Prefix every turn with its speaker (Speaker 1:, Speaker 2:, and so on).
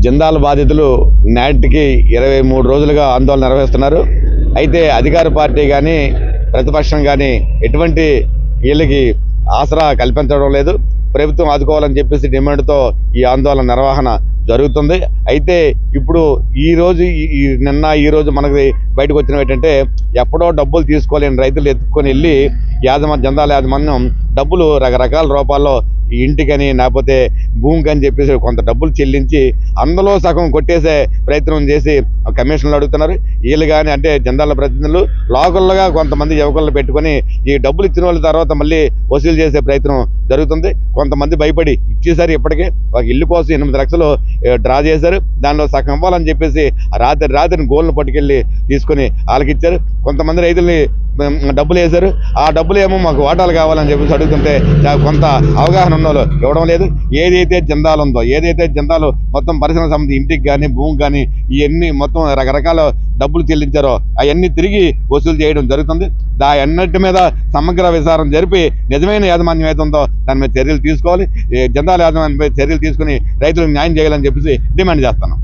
Speaker 1: జిందాల్ బాధితులు నాటికి ఇరవై మూడు రోజులుగా ఆందోళన నిర్వహిస్తున్నారు. అయితే అధికార పార్టీ కానీ ప్రతిపక్షం కానీ ఎటువంటి వీళ్ళకి ఆసరా కల్పించడం లేదు. ప్రభుత్వం ఆదుకోవాలని చెప్పేసి డిమాండ్తో ఈ ఆందోళన నిర్వహణ జరుగుతుంది. అయితే ఇప్పుడు ఈ రోజు ఈ- నిన్న ఈ రోజు మనకి బయటకు వచ్చినవి ఏంటంటే ఎప్పుడో డబ్బులు తీసుకోలేని రైతులు ఎత్తుకొని వెళ్ళి యాజమాన్య జందాల యాజమాన్యం డబ్బులు రకరకాల రూపాల్లో ఈ ఇంటికని లేకపోతే భూమికి అని చెప్పేసి కొంత డబ్బులు చెల్లించి అందులో సగం కొట్టేసే ప్రయత్నం చేసి కమిషన్లు అడుగుతున్నారు. వీళ్ళు కానీ అంటే జనాల ప్రతినిధులు లోకల్గా కొంతమంది యువకులను పెట్టుకొని ఈ డబ్బులు ఇచ్చిన వాళ్ళ తర్వాత మళ్ళీ వసూలు చేసే ప్రయత్నం జరుగుతుంది. కొంతమంది భయపడి ఇచ్చేసారు ఇప్పటికే. ఒక ఇల్లు కోసం ఎనిమిది లక్షలు డ్రా చేశారు. దానిలో సగం ఇవ్వాలని చెప్పేసి రాత్రి రాత్రిని గోల్ని పట్టుకెళ్ళి తీసుకొని వాళ్ళకి ఇచ్చారు కొంతమంది రైతుల్ని డబ్బులు వేశారు. ఆ డబ్బులు ఏమో మాకు వాటాలు కావాలని చెప్పేసి అడుగుతుంటే కొంత అవగాహన ఉన్న వాళ్ళు ఇవ్వడం లేదు. ఏదైతే జెండాలు ఉందో ఏదైతే జెండాలు మొత్తం పరిశ్రమ సంబంధి ఇంటికి కానీ భూమికి కానీ ఇవన్నీ మొత్తం రకరకాల డబ్బులు చెల్లించారో అవన్నీ తిరిగి వసూలు చేయడం జరుగుతుంది. దా అన్నిటి మీద సమగ్ర విచారం జరిపి నిజమైన యాజమాన్యం అయితే ఉందో దాని మీద చర్యలు తీసుకోవాలి. ఈ యాజమాన్యంపై చర్యలు తీసుకుని రైతులకు న్యాయం చేయాలని చెప్పేసి డిమాండ్ చేస్తున్నాం.